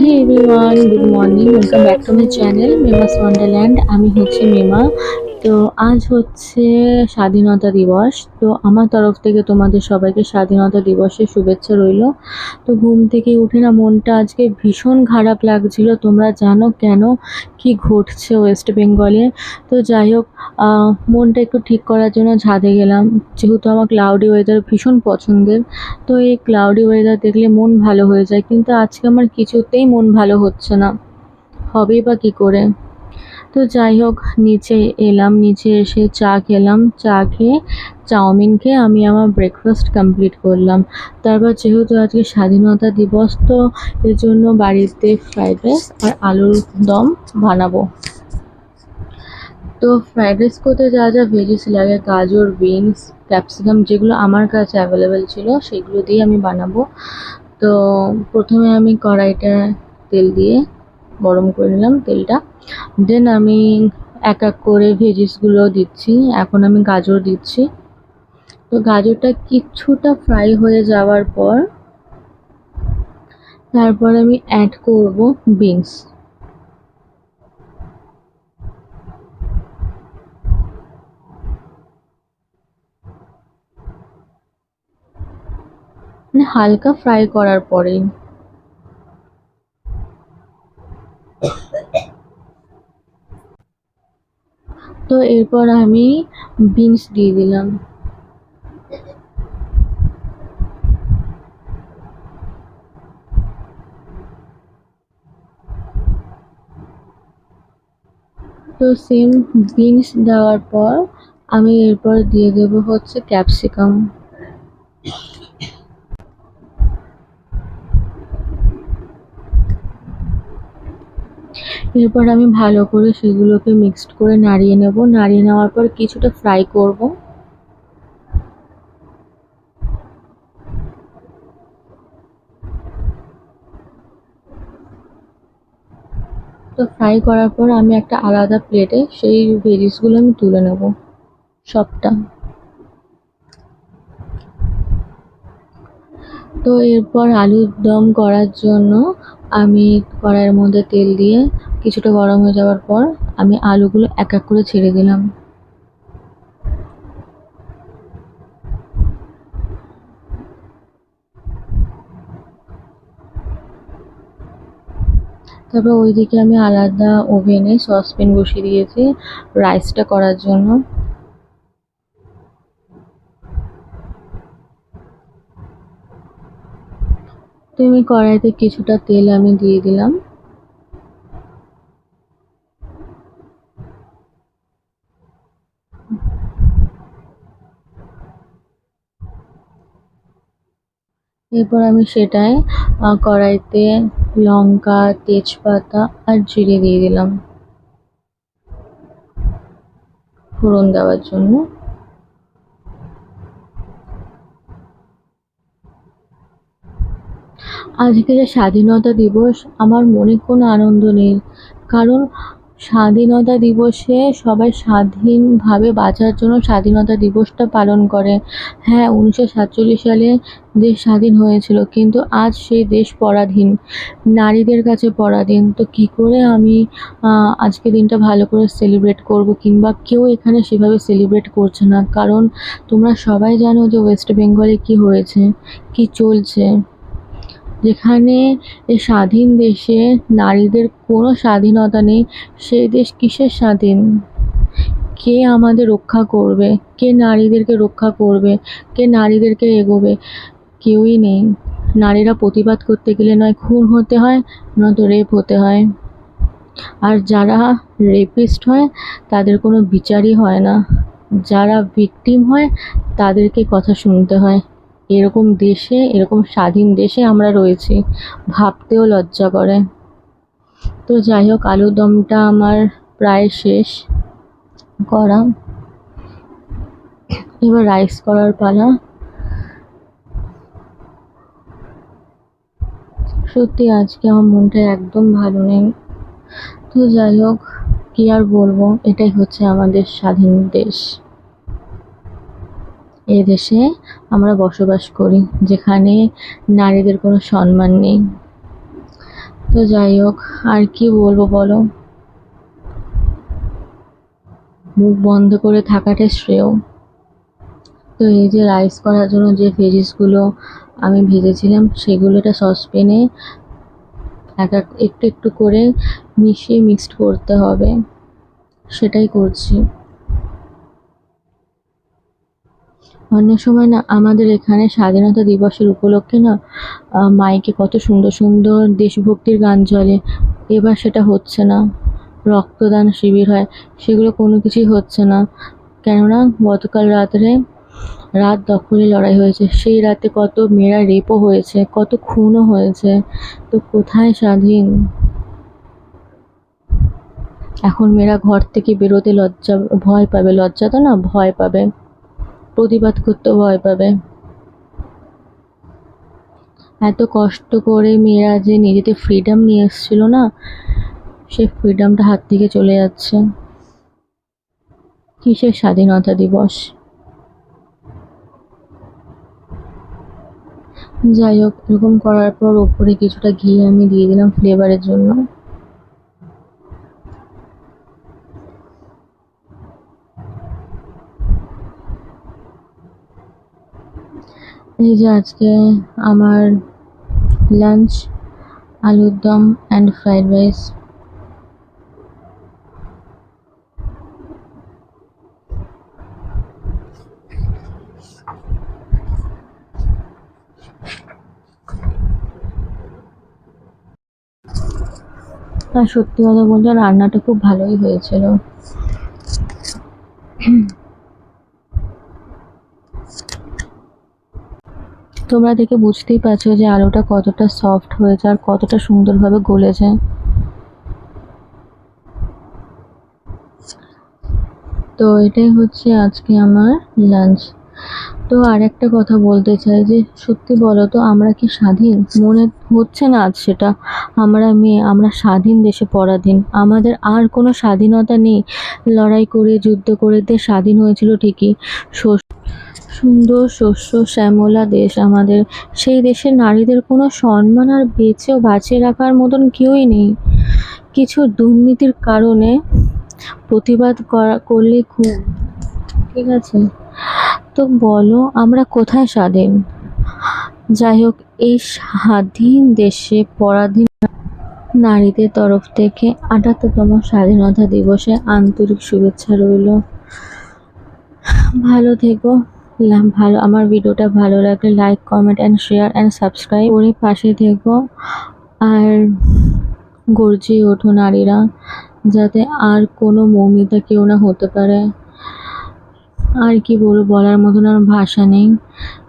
Hey everyone good morning welcome back to my channel Mema's wonderland আমি হচ্ছে মেমা। তো আজ হচ্ছে স্বাধীনতা দিবস। তো আমার তরফ থেকে তোমাদের সবাইকে স্বাধীনতা দিবসের শুভেচ্ছা রইল। তো ঘুম থেকে উঠে না মনটা আজকে ভীষণ খারাপ লাগছিল। তোমরা জানো কেন কি ঘটছে ওয়েস্ট বেঙ্গলে তো যাই হোক মনটা একটু ঠিক করার জন্য ছাদে গেলাম। যেহেতু আমার ক্লাউডি ওয়েদার ভীষণ পছন্দের, তো এই ক্লাউডি ওয়েদার দেখলে মন ভালো হয়ে যায়। কিন্তু আজকে আমার কিছুতেই মন ভালো হচ্ছে না। হবেই বা কী করে? তো যাই হোক, নিচে এলাম, নিচে এসে চা খেলাম। চা খেয়ে চাউমিন খেয়ে আমি আমার ব্রেকফাস্ট কমপ্লিট করলাম। তারপর যেহেতু আজকে স্বাধীনতা দিবস, তো এর জন্য বাড়িতে ফ্রাইড রাইস আর আলুর দম বানাবো। তো ফ্রাইড রাইস করতে যা যা ভেজিস লাগে, গাজর বিনস ক্যাপসিকাম যেগুলো আমার কাছে অ্যাভেলেবেল ছিল, সেগুলো দিয়ে আমি বানাবো। তো প্রথমে আমি কড়াইটা তেল দিয়ে গরম করে নিলাম তেলটা। দেন আমি এক এক করে ভেজিসগুলো দিচ্ছি। এখন আমি গাজর দিচ্ছি। তো গাজরটা কিছুটা ফ্রাই হয়ে যাওয়ার পর তারপর আমি অ্যাড করব বিনস হালকা ফ্রাই করার পরে। তো এরপর আমি বিনস দিয়ে দিলাম। তো সেম বিনস দেওয়ার পর আমি এরপর দিয়ে দেবো হচ্ছে ক্যাপসিকাম। এরপর আমি ভালো করে সেগুলোকে মিক্সড করে নাড়িয়ে নেব। নাড়িয়ে নেওয়ার পর কিছুটা ফ্রাই করব। তো ফ্রাই করার পর আমি একটা আলাদা প্লেটে সেই ভেজিসগুলো আমি তুলে নেব সবটা। তো এরপর আলুর দম করার জন্য আমি কড়াইয়ের মধ্যে তেল দিয়ে কিছুটা গরম হয়ে যাওয়ার পর আমি আলুগুলো এক এক করে ছেড়ে দিলাম। তারপর ওইদিকে আমি আলাদা ওভেনে সসপ্যান বসিয়ে দিয়েছি রাইসটা করার জন্য। তো আমি কড়াইতে কিছুটা তেল আমি দিয়ে দিলাম। এরপর আমি সেটাই কড়াইতে লঙ্কা, তেজপাতা আর জিরে দিয়ে দিলাম। ফোড়ন দেওয়ার জন্য। আজকে যে স্বাধীনতা দিবস, আমার মনে কোনো আনন্দ নেই। কারণ স্বাধীনতা দিবসে সবাই স্বাধীনভাবে বাঁচার জন্য স্বাধীনতা দিবসটা পালন করে। হ্যাঁ উনিশশো সাতচল্লিশ সালে দেশ স্বাধীন হয়েছিল, কিন্তু আজ সেই দেশ পরাধীন। নারীদের কাছে পরাধীন। তো কী করে আমি আজকে দিনটা ভালো করে সেলিব্রেট করব? কিংবা কেউ এখানে সেভাবে সেলিব্রেট করছে না। কারণ তোমরা সবাই জানো যে ওয়েস্ট বেঙ্গলে কী হয়েছে, কী চলছে। যেখানে স্বাধীন দেশে নারীদের কোনো স্বাধীনতা নেই, সেই দেশ কিসের স্বাধীন? কে আমাদের রক্ষা করবে? কে নারীদেরকে রক্ষা করবে? কে নারীদেরকে এগোবে? কেউই নেই। নারীরা প্রতিবাদ করতে গেলে নয়, খুন হতে হয়, নয়তো রেপ হতে হয়। আর যারা রেপিস্ট হয়, তাদের কোনো বিচারই হয় না। যারা ভিকটিম হয়, তাদেরকে কথা শুনতে হয়। এরকম দেশে, এরকম স্বাধীন দেশে আমরা রয়েছি। ভাবতেও লজ্জা করে। তো যাই হোক আলুর দমটা আমার প্রায় শেষ। করা। এবার রাইস করার পালা। সত্যি আজকে আমার মনটা একদম ভালো নেই। তো যাই হোক, কি আর বলব? এটাই হচ্ছে আমাদের স্বাধীন দেশ। এই দেশে আমরা বসবাস করি, যেখানে নারীদের কোনো সম্মান নেই। তো যাই হোক, আর কি বলব বলো? মুখ বন্ধ করে থাকাটা শ্রেয়। তো এই যে রাইস করার জন্য যে ভেজিসগুলো আমি ভেজেছিলাম সেগুলোটা একটা সসপ্যানে এক এক, একটু একটু করে মিশিয়ে মিক্সড করতে হবে। সেটাই করছি। অন্য সময় না আমাদের এখানে স্বাধীনতা দিবসের উপলক্ষে না মাইকে কত সুন্দর সুন্দর দেশভক্তির গান চলে। এবার সেটা হচ্ছে না, রক্তদান শিবির হয়, সেগুলো কোনো কিছুই হচ্ছে না। কেননা গতকাল রাত্রে রাত দখলে লড়াই হয়েছে, সেই রাতে কত মেয়েরা রেপও হয়েছে, কত খুনও হয়েছে, তো কোথায় স্বাধীন? এখন মেয়েরা ঘর থেকে বেরোতে লজ্জা, ভয় পাবে, লজ্জা তো না, ভয় পাবে। প্রতিবাদ করতে ভয় পাবে। এত কষ্ট করে মেয়েরা যে নিজেদের ফ্রিডম নিয়ে এসেছিল না সে ফ্রিডমটা হাত থেকে চলে যাচ্ছে। কিসের স্বাধীনতা দিবস? যাই হোক, এরকম করার পর ওপরে কিছুটা ঘি আমি দিয়ে দিলাম ফ্লেভারের জন্য। এই যে আজকে আমার লাঞ্চ আলুর দম অ্যান্ড ফ্রাইড রাইস সত্যি কথা বলতে রান্নাটা খুব ভালোই হয়েছিল। তোমরা দেখে বুঝতেই পারছ যে আলুটা কতটা সফট হয়েছে আর কতটা সুন্দরভাবে গলেছে। তো এটাই হচ্ছে আজকে আমার লাঞ্চ তো আর একটা কথা বলতে চাই যে, সত্যি বলো তো, আমরা কি স্বাধীন? মনে হচ্ছে না আজ সেটা। আমরা মেয়ে, আমরা স্বাধীন দেশে পরাধীন। আমাদের আর কোনো স্বাধীনতা নেই। লড়াই করে, যুদ্ধ করে, দেশ স্বাধীন হয়েছিল ঠিকই। সুন্দর, শস্য, শ্যামলা দেশ আমাদের। সেই দেশের নারীদের কোনো সম্মান আর বেঁচেও বাঁচিয়ে রাখার মতন কেউই নেই। কিছু দুর্নীতির কারণে প্রতিবাদ করা, করলে খুব, ঠিক আছে? তো বলো, আমরা কোথায় স্বাধীন? যাই হোক, এই স্বাধীন দেশে পরাধীন নারীদের তরফ থেকে আটাত্তরতম স্বাধীনতা দিবসে আন্তরিক শুভেচ্ছা রইল। ভালো থেকো। ভালো, আমার ভিডিওটা ভালো লাগলে like comment and share and subscribe করে পাশে থেকো। আর গর্জিয়ে ওঠো নারীরা, যাতে আর কোনো মৌমিতা কেউ না হতে পারে। আর কি বলব, বলার মতন আর ভাষা নেই।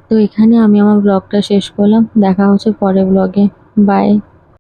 তো এখানে আমি আমার ব্লগটা শেষ করলাম। দেখা হচ্ছে পরের ব্লগে বাই